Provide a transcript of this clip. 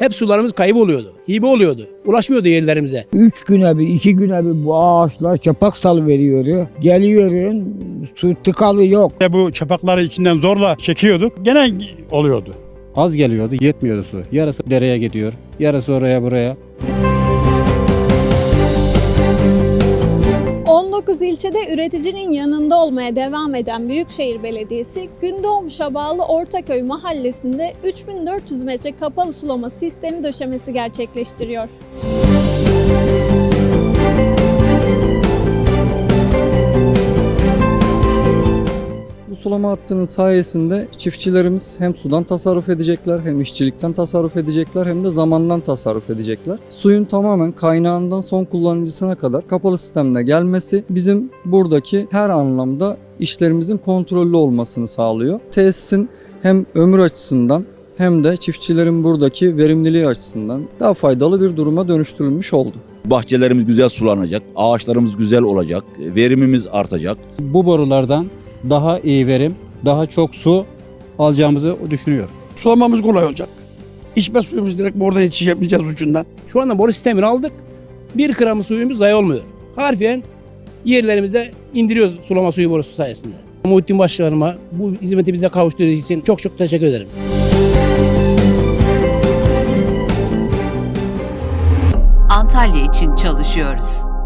hep sularımız kayboluyordu. Hibe oluyordu. Ulaşmıyordu yerlerimize. Üç güne bir, iki güne bir bu ağaçlar çapak sal veriyor. Geliyorum su tıkalı yok. Bu çapakları içinden zorla çekiyorduk. Gene oluyordu. Az geliyordu, yetmiyordu su. Yarısı dereye gidiyor, yarısı oraya buraya. 19 ilçede üreticinin yanında olmaya devam eden Büyükşehir Belediyesi, Gündoğmuş'a bağlı Ortaköy mahallesinde 3400 metre kapalı sulama sistemi döşemesi gerçekleştiriyor. Bu sulama hattının sayesinde çiftçilerimiz hem sudan tasarruf edecekler, hem işçilikten tasarruf edecekler, hem de zamandan tasarruf edecekler. Suyun tamamen kaynağından son kullanıcısına kadar kapalı sistemle gelmesi bizim buradaki her anlamda işlerimizin kontrollü olmasını sağlıyor. Tesisin hem ömür açısından hem de çiftçilerin buradaki verimliliği açısından daha faydalı bir duruma dönüştürülmüş oldu. Bahçelerimiz güzel sulanacak, ağaçlarımız güzel olacak, verimimiz artacak. Bu borulardan daha iyi verim, daha çok su alacağımızı düşünüyorum. Sulamamız kolay olacak. İçme suyumuz direkt buradan yetişebileceğiz ucundan. Şu anda boru sistemini aldık. Bir gram suyumuz zayi olmuyor. Harfiyen yerlerimize indiriyoruz sulama suyu borusu sayesinde. Muhittin Başkanıma bu hizmeti bize kavuşturduğu için çok çok teşekkür ederim. Antalya için çalışıyoruz.